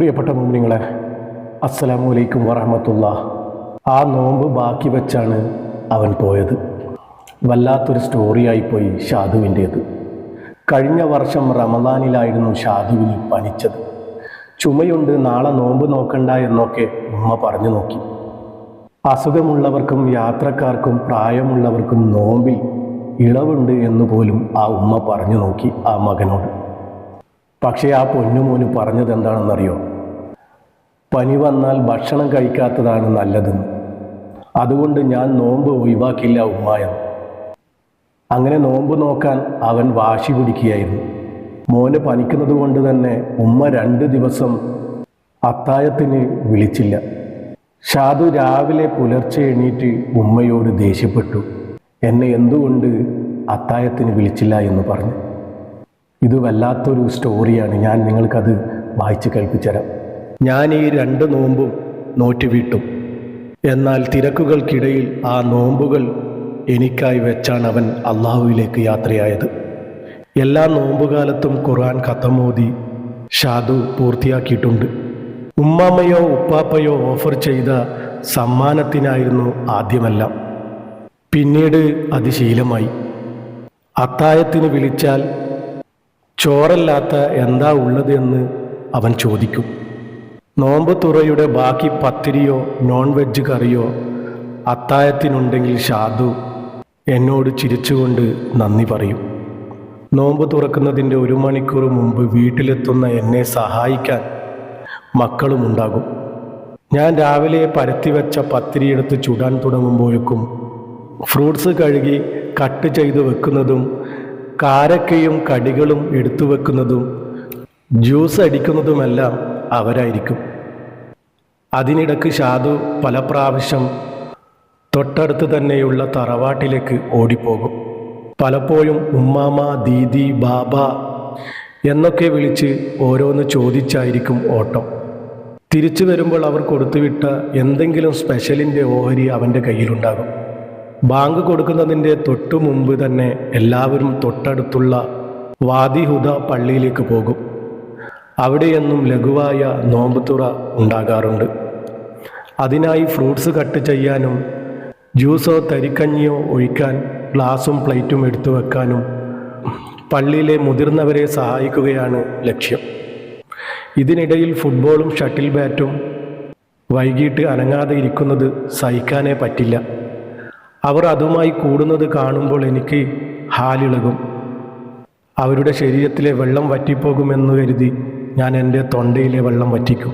പ്രിയപ്പെട്ട മുമ്പിങ്ങളെ അസ്സലാമു അലൈക്കും വറഹമത്തുള്ള. ആ നോമ്പ് ബാക്കി വെച്ചാണ് അവൻ പോയത്. വല്ലാത്തൊരു സ്റ്റോറിയായിപ്പോയി ഷാദുവിന്റേത്. കഴിഞ്ഞ വർഷം റമദാനിലായിരുന്നു ഷാദുവിന് പനിച്ചത്. ചുമയുണ്ട് നാളെ നോമ്പ് നോക്കണ്ട എന്നൊക്കെ ഉമ്മ പറഞ്ഞു നോക്കി. അസുഖമുള്ളവർക്കും യാത്രക്കാർക്കും പ്രായമുള്ളവർക്കും നോമ്പിൽ ഇളവുണ്ട് എന്ന് പോലും ആ ഉമ്മ പറഞ്ഞു നോക്കി ആ മകനോട്. പക്ഷേ ആ പൊന്നുമോന് പറഞ്ഞത് എന്താണെന്നറിയോ പനി വന്നാൽ ഭക്ഷണം കഴിക്കാത്തതാണ് നല്ലതെന്ന് അതുകൊണ്ട് ഞാൻ നോമ്പ് ഒഴിവാക്കില്ല ഉമ്മായ. അങ്ങനെ നോമ്പ് നോക്കാൻ അവൻ വാശി പിടിക്കുകയായിരുന്നു. മോന് പനിക്കുന്നത് കൊണ്ട് തന്നെ ഉമ്മ രണ്ട് ദിവസം അത്തായത്തിന് വിളിച്ചില്ല. ഷാദു രാവിലെ പുലർച്ചെ എണീറ്റ് ഉമ്മയോട് ദേഷ്യപ്പെട്ടു. എന്നെ എന്തുകൊണ്ട് അത്തായത്തിന് വിളിച്ചില്ല എന്ന് പറഞ്ഞു? ഇത് വല്ലാത്തൊരു സ്റ്റോറിയാണ് ഞാൻ നിങ്ങൾക്കത് വായിച്ച് കേൾപ്പിച്ചുതരാം. ഞാൻ ഈ രണ്ട് നോമ്പും നോറ്റുവിട്ടു. എന്നാൽ തിരക്കുകൾക്കിടയിൽ ആ നോമ്പുകൾ എനിക്കായി വെച്ചാണ് അവൻ അള്ളാഹുവിലേക്ക് യാത്രയായത്. എല്ലാ നോമ്പുകാലത്തും ഖുർആൻ കഥമോതി ഷാദു പൂർത്തിയാക്കിയിട്ടുണ്ട്. ഉമ്മാമ്മയോ ഉപ്പാപ്പയോ ഓഫർ ചെയ്ത സമ്മാനത്തിനായിരുന്നു ആദ്യമെല്ലാം. പിന്നീട് അത് ശീലമായി അത്തായത്തിന് വിളിച്ചാൽ ചോറല്ലാത്ത എന്താ ഉള്ളത് എന്ന് അവൻ ചോദിക്കും. നോമ്പ് തുറയുടെ ബാക്കി പത്തിരിയോ നോൺ വെജ് കറിയോ അത്തായത്തിനുണ്ടെങ്കിൽ ഷാദു എന്നോട് ചിരിച്ചുകൊണ്ട് നന്ദി പറയും. നോമ്പ് തുറക്കുന്നതിന്റെ ഒരു മണിക്കൂർ മുമ്പ് വീട്ടിലെത്തുന്ന എന്നെ സഹായിക്കാൻ മക്കളും ഉണ്ടാകും. ഞാൻ രാവിലെ പരത്തിവെച്ച പത്തിരിയെടുത്ത് ചുടാൻ തുടങ്ങുമ്പോഴേക്കും ഫ്രൂട്ട്സ് കഴുകി കട്ട് ചെയ്ത് വെക്കുന്നതും കാരക്കയും കടികളും എടുത്തു വെക്കുന്നതും ജ്യൂസ് അടിക്കുന്നതുമെല്ലാം അവരായിരിക്കും. അതിനിടക്ക് ഷാദു പല പ്രാവശ്യം തൊട്ടടുത്ത് തന്നെയുള്ള തറവാട്ടിലേക്ക് ഓടിപ്പോകും. പലപ്പോഴും ഉമ്മാമ ദീദി ബാബ എന്നൊക്കെ വിളിച്ച് ഓരോന്ന് ചോദിച്ചായിരിക്കും ഓട്ടം. തിരിച്ചു വരുമ്പോൾ അവർ കൊടുത്തുവിട്ട എന്തെങ്കിലും സ്പെഷ്യലിന്റെ ഓഹരി അവന്റെ കയ്യിലുണ്ടാകും. ബാങ്ക് കൊടുക്കുന്നതിന്റെ തൊട്ടു മുമ്പ് തന്നെ എല്ലാവരും തൊട്ടടുത്തുള്ള വാദിഹുദ പള്ളിയിലേക്ക് പോകും. അവിടെയെന്നും ലഘുവായ നോമ്പുതുറ ഉണ്ടാകാറുണ്ട്. അതിനായി ഫ്രൂട്ട്സ് കട്ട് ചെയ്യാനും ജ്യൂസോ തരിക്കഞ്ഞിയോ ഒഴിക്കാൻ ഗ്ലാസും പ്ലേറ്റും എടുത്തു വെക്കാനും പള്ളിയിലെ മുതിർന്നവരെ സഹായിക്കുകയാണ് ലക്ഷ്യം. ഇതിനിടയിൽ ഫുട്ബോളും ഷട്ടിൽ ബാറ്റും വൈകിട്ട് അനങ്ങാതെ ഇരിക്കുന്നത് സഹിക്കാനേ പറ്റില്ല. അവർ അതുമായി കൂടുന്നത് കാണുമ്പോൾ എനിക്ക് ഹാലിളകും. അവരുടെ ശരീരത്തിലെ വെള്ളം വറ്റിപ്പോകുമെന്ന് കരുതി ഞാൻ എന്റെ തൊണ്ടയിലെ വെള്ളം വറ്റിക്കും.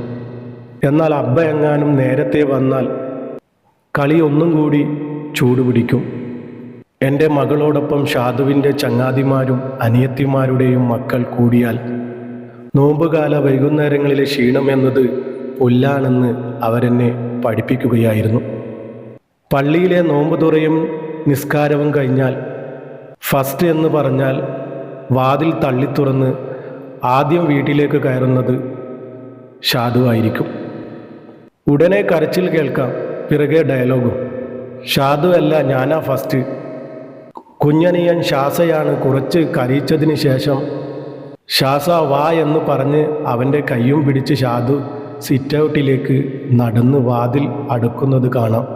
എന്നാൽ അബ്ബ എങ്ങാനും നേരത്തെ വന്നാൽ കളി ഒന്നും കൂടി ചൂടുപിടിക്കും എന്റെ മകളോടൊപ്പം ഷാദുവിന്റെ ചങ്ങാതിമാരും അനിയത്തിമാരുടെയും മക്കൾ കൂടിയാൽ നോമ്പുകാല വൈകുന്നേരങ്ങളിലെ ക്ഷീണം എന്നത് പുല്ലാണെന്ന് അവരെന്നെ പഠിപ്പിക്കുകയായിരുന്നു. പള്ളിയിലെ നോമ്പ് തുറയും നിസ്കാരവും കഴിഞ്ഞാൽ ഫസ്റ്റ് എന്ന് പറഞ്ഞാൽ വാതിൽ തള്ളി തുറന്ന് ആദ്യം വീട്ടിലേക്ക് കയറുന്നത് ഷാദു ആയിരിക്കും. ഉടനെ കരച്ചിൽ കേൾക്കാം. പിറകെ ഡയലോഗും. ഷാദു അല്ല ഞാനാ ഫസ്റ്റ് കുഞ്ഞനിയൻ ഷാസയാണ് കുറച്ച് കരയിച്ചതിന് ശേഷം ഷാസ വാ എന്ന് പറഞ്ഞ് അവന്റെ കയ്യും പിടിച്ച് ഷാദു സിറ്റൗട്ടിലേക്ക് നടന്ന് വാതിൽ അടുക്കുന്നത് കാണാം.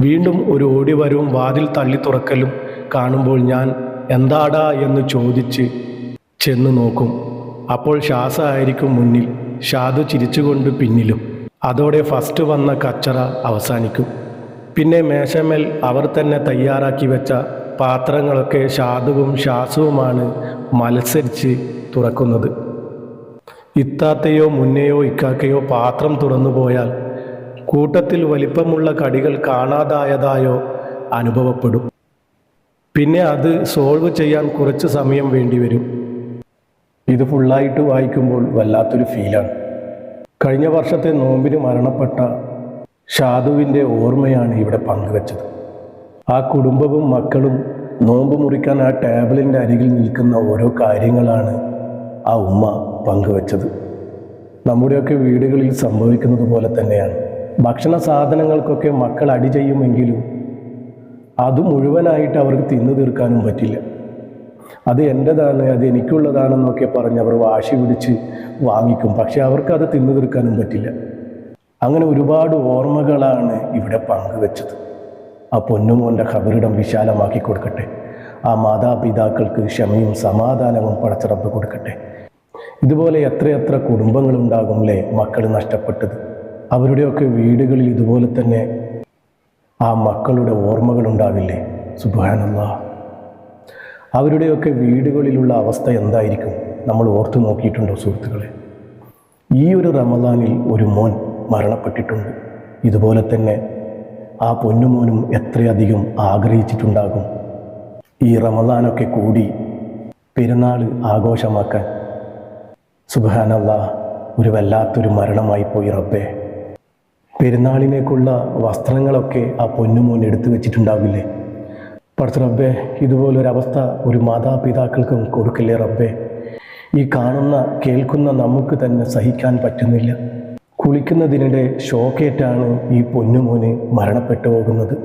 വീണ്ടും ഒരു ഓടിവരവും വാതിൽ തള്ളി തുറക്കലും കാണുമ്പോൾ ഞാൻ എന്താടാ എന്ന് ചോദിച്ച് ചെന്ന് നോക്കും. അപ്പോൾ ഷാസ ആയിരിക്കും മുന്നിൽ. ഷാദു ചിരിച്ചുകൊണ്ട് പിന്നിലും. അതോടെ ഫസ്റ്റ് വന്ന കച്ചറ അവസാനിക്കും. പിന്നെ മേശമേൽ അവർ തന്നെ തയ്യാറാക്കി വെച്ച പാത്രങ്ങളൊക്കെ ഷാദുവും ഷാസുവുമാണ് മത്സരിച്ച് തുറക്കുന്നത്. ഇത്താത്തയോ മുന്നെയോ ഇക്കാക്കയോ പാത്രം തുറന്നു പോയാൽ കൂട്ടത്തിൽ വലിപ്പമുള്ള കടികൾ കാണാതായതായോ അനുഭവപ്പെടും. പിന്നെ അത് സോൾവ് ചെയ്യാൻ കുറച്ച് സമയം വേണ്ടിവരും ഇത് ഫുള്ളായിട്ട് വായിക്കുമ്പോൾ വല്ലാത്തൊരു ഫീലാണ് കഴിഞ്ഞ വർഷത്തെ നോമ്പിന് മരണപ്പെട്ട ഷാദുവിന്റെ ഓർമ്മയാണ് ഇവിടെ പങ്കുവച്ചത്. ആ കുടുംബവും മക്കളും നോമ്പ് മുറിക്കാൻ ആ ടേബിളിന്റെ അരികിൽ നിൽക്കുന്ന ഓരോ കാര്യങ്ങളാണ് ആ ഉമ്മ പങ്കുവച്ചത്. നമ്മുടെയൊക്കെ വീടുകളിൽ സംഭവിക്കുന്നത് പോലെ തന്നെയാണ്. ഭക്ഷണ സാധനങ്ങൾക്കൊക്കെ മക്കൾ അടി ചെയ്യുമെങ്കിലും അത് മുഴുവനായിട്ട് അവർക്ക് തിന്നു തീർക്കാനും പറ്റില്ല. അത് എന്റെതാണ് അത് എനിക്കുള്ളതാണെന്നൊക്കെ പറഞ്ഞ് അവർ വാശി പിടിച്ച് വാങ്ങിക്കും. പക്ഷെ അവർക്ക് അത് തിന്നു തീർക്കാനും പറ്റില്ല. അങ്ങനെ ഒരുപാട് ഓർമ്മകളാണ് ഇവിടെ പങ്കുവെച്ചത്. ആ പൊന്നുമോന്റെ ഖബറിടം വിശാലമാക്കി കൊടുക്കട്ടെ. ആ മാതാപിതാക്കൾക്ക് ക്ഷമയും സമാധാനവും പടച്ചിറപ്പ് കൊടുക്കട്ടെ. ഇതുപോലെ എത്രയെത്ര കുടുംബങ്ങളുണ്ടാകും അല്ലേ മക്കൾ നഷ്ടപ്പെട്ടത്. അവരുടെയൊക്കെ വീടുകളിൽ ഇതുപോലെ തന്നെ ആ മക്കളുടെ ഓർമ്മകളുണ്ടാവില്ലേ? സുബാനല്ല അവരുടെയൊക്കെ വീടുകളിലുള്ള അവസ്ഥ എന്തായിരിക്കും നമ്മൾ ഓർത്തു നോക്കിയിട്ടുണ്ടോ സുഹൃത്തുക്കളെ? ഈ ഒരു റമദാനിൽ ഒരു മോൻ മരണപ്പെട്ടിട്ടുണ്ട്. ഇതുപോലെ തന്നെ ആ പൊന്നുമോനും എത്രയധികം ആഗ്രഹിച്ചിട്ടുണ്ടാകും. ഈ റമദാനൊക്കെ കൂടി പെരുന്നാൾ ആഘോഷമാക്കാൻ. സുബാനല്ല ഒരു വല്ലാത്തൊരു മരണമായി പോയി റബ്ബേ. പെരുന്നാളിനേക്കുള്ള വസ്ത്രങ്ങളൊക്കെ ആ പൊന്നുമോൻ എടുത്തു വെച്ചിട്ടുണ്ടാവില്ലേ? പഠിച്ച റബ്ബേ ഇതുപോലൊരവസ്ഥ ഒരു മാതാപിതാക്കൾക്കും കൊടുക്കില്ലേ റബ്ബേ? ഈ കാണുന്ന കേൾക്കുന്ന നമുക്ക് തന്നെ സഹിക്കാൻ പറ്റുന്നില്ല. കുളിക്കുന്നതിനിടെ ഷോക്കേറ്റാണ് ഈ പൊന്നുമോന് മരണപ്പെട്ടു പോകുന്നത്.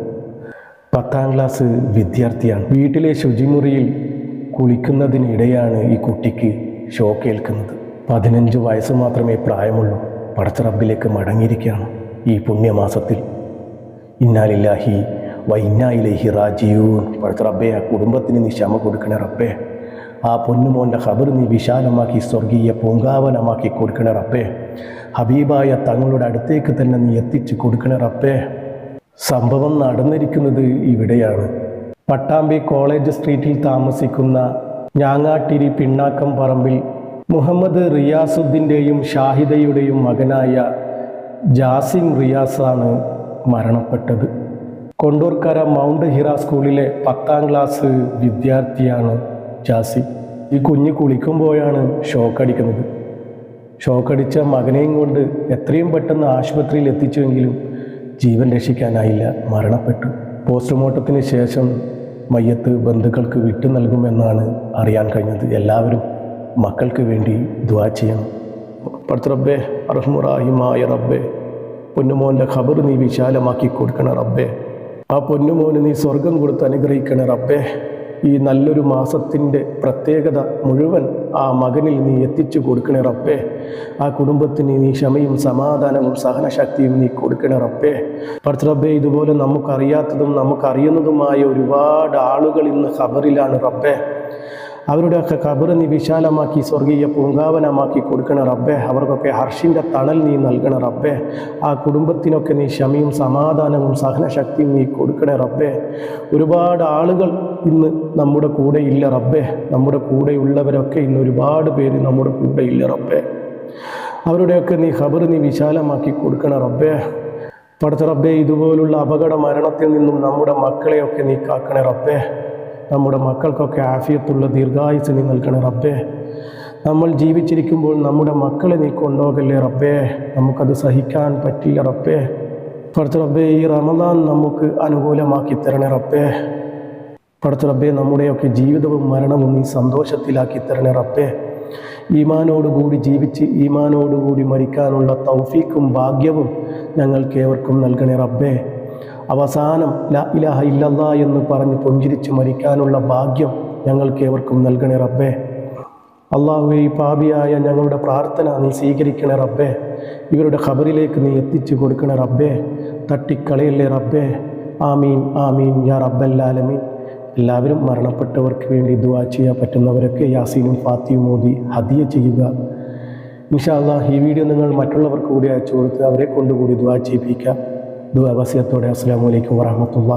പത്താം ക്ലാസ് വിദ്യാർത്ഥിയാണ്. വീട്ടിലെ ശുചിമുറിയിൽ കുളിക്കുന്നതിനിടെയാണ് ഈ കുട്ടിക്ക് ഷോക്കേൽക്കുന്നത് പതിനഞ്ച് വയസ്സ് മാത്രമേ പ്രായമുള്ളൂ. പടച്ച റബ്ബിലേക്ക് മടങ്ങിയിരിക്കുകയാണ് ഈ പുണ്യമാസത്തിൽ. ഇന്നാലില്ലാഹി വ ഇന്നായിലേഹി റാജിയൂൻ പടച്ച റബ്ബേ ആ കുടുംബത്തിന് നീ ക്ഷമ കൊടുക്കണേ റബ്ബേ. ആ പൊന്നുമോന്റെ ഖബർ നീ വിശാലമാക്കി സ്വർഗീയ പൂങ്കാവനമാക്കി കൊടുക്കണേ റബ്ബേ. ഹബീബായ തങ്ങളുടെ അടുത്തേക്ക് തന്നെ നീ എത്തിച്ചു കൊടുക്കണേ റബ്ബേ. സംഭവം നടന്നിരിക്കുന്നത് ഇവിടെയാണ്. പട്ടാമ്പി കോളേജ് സ്ട്രീറ്റിൽ താമസിക്കുന്ന ഞാങ്ങാട്ടിരി പിണ്ണാക്കം പറമ്പിൽ മുഹമ്മദ് റിയാസുദ്ദീന്റെയും ഷാഹിദയുടെയും മകനായ ജാസിം റിയാസാണ് മരണപ്പെട്ടത്. കൊണ്ടൂർക്കര മൗണ്ട് ഹിറ സ്കൂളിലെ പത്താം ക്ലാസ് വിദ്യാർത്ഥിയാണ് ജാസി. ഈ കുഞ്ഞ് കുളിക്കുമ്പോഴാണ് ഷോക്ക് ഷോക്കടിക്കുന്നത്. ഷോക്കടിച്ച മകനെയും കൊണ്ട് എത്രയും പെട്ടെന്ന് ആശുപത്രിയിൽ എത്തിച്ചുവെങ്കിലും ജീവൻ രക്ഷിക്കാനായില്ല. മരണപ്പെട്ടു. പോസ്റ്റ്മോർട്ടത്തിന് ശേഷം മയ്യത്ത് ബന്ധുക്കൾക്ക് വിട്ടു നൽകുമെന്നാണ് അറിയാൻ കഴിഞ്ഞത്. എല്ലാവരും മക്കൾക്ക് വേണ്ടി ദ്വാ ചെയ്യണം. പടുത്ത റബ്ബേ അർഹമുറാഹിമായ റബ്ബേ പൊന്നുമോന്റെ ഖബർ നീ വിശാലമാക്കി കൊടുക്കണ റബ്ബേ. ആ പൊന്നുമോന് നീ സ്വർഗം കൊടുത്ത് അനുഗ്രഹിക്കണേ റബ്ബേ. ഈ നല്ലൊരു മാസത്തിന്റെ പ്രത്യേകത മുഴുവൻ ആ മകനിൽ നീ എത്തിച്ചു കൊടുക്കണേ റബ്ബേ. ആ കുടുംബത്തിന് നീ ക്ഷമയും സമാധാനവും സഹനശക്തിയും നീ കൊടുക്കണേ റബ്ബേ. പർത്തറബേ ഇതുപോലെ നമുക്കറിയാത്തതും നമുക്കറിയുന്നതുമായ ഒരുപാട് ആളുകൾ ഇന്ന് ഖബറിലാണ് റബ്ബേ. അവരുടെയൊക്കെ ഖബർ നീ വിശാലമാക്കി സ്വർഗീയ പൂങ്കാവനമാക്കി കൊടുക്കണ റബ്ബെ. അവർക്കൊക്കെ ഹർഷിന്റെ തണൽ നീ നൽകണ റബ്ബെ. ആ കുടുംബത്തിനൊക്കെ നീ ക്ഷമയും സമാധാനവും സഹനശക്തിയും നീ കൊടുക്കണേ റബ്ബെ. ഒരുപാട് ആളുകൾ ഇന്ന് നമ്മുടെ കൂടെ ഇല്ല റബ്ബെ. നമ്മുടെ കൂടെയുള്ളവരൊക്കെ ഇന്ന് ഒരുപാട് പേര് നമ്മുടെ കൂടെ ഇല്ല റബ്ബെ. അവരുടെയൊക്കെ നീ ഖബർ നീ വിശാലമാക്കി കൊടുക്കണ റബ്ബെ. പടച്ച റബ്ബെ ഇതുപോലുള്ള അപകട മരണത്തിൽ നിന്നും നമ്മുടെ മക്കളെയൊക്കെ നീ കാക്കണേ റബ്ബേ. നമ്മുടെ മക്കൾക്കൊക്കെ ആഫിയത്തുള്ള ദീർഘായുസ് നീ നൽകണേ റബ്ബേ. നമ്മൾ ജീവിച്ചിരിക്കുമ്പോൾ നമ്മുടെ മക്കളെ നീ കൊണ്ടുപോകല്ലേ റബ്ബേ. നമുക്കത് സഹിക്കാൻ പറ്റില്ല റബ്ബേ. പടച്ച റബ്ബേ ഈ റമദാൻ നമുക്ക് അനുകൂലമാക്കി തരണേ റബ്ബേ. പടച്ച റബ്ബേ നമ്മുടെയൊക്കെ ജീവിതവും മരണവും നീ സന്തോഷത്തിലാക്കി തരണേ റബ്ബേ. ഈമാനോടുകൂടി ജീവിച്ച് ഈമാനോടുകൂടി മരിക്കാനുള്ള തൗഫീക്കും ഭാഗ്യവും ഞങ്ങൾക്ക് ഏവർക്കും നൽകണേ റബ്ബേ. അവസാനം ലാ ഇലാഹ ഇല്ലല്ലാ എന്ന് പറഞ്ഞ് പുഞ്ചിരിച്ച് മരിക്കാനുള്ള ഭാഗ്യം ഞങ്ങൾക്ക് ഏവർക്കും നൽകണേ റബ്ബേ. അള്ളാഹുവെ ഈ പാപിയായ ഞങ്ങളുടെ പ്രാർത്ഥന നീ സ്വീകരിക്കണേ റബ്ബേ. ഇവരുടെ ഖബറിലേക്ക് നീ എത്തിച്ചു കൊടുക്കണേ റബ്ബേ. തട്ടിക്കളയല്ലേ റബ്ബേ. ആമീൻ ആമീൻ യാ റബ്ബല്ലാലമീൻ എല്ലാവരും മരണപ്പെട്ടവർക്ക് വേണ്ടി ദുവാ ചെയ്യാൻ പറ്റുന്നവരൊക്കെ യാസീനും ഫാത്തിയും മോദി ഹദിയ ചെയ്യുക. ഇൻഷാല്ലാ ഈ വീഡിയോ നിങ്ങൾ മറ്റുള്ളവർക്ക് കൂടി അയച്ചു കൊടുത്ത് അവരെ കൊണ്ടുകൂടി ദുവാ ചെയ്യിപ്പിക്കാം. ദുവാ വസിയത്തോടെ അസ്സാം വലൈക്കും വാഹമത്തുള്ള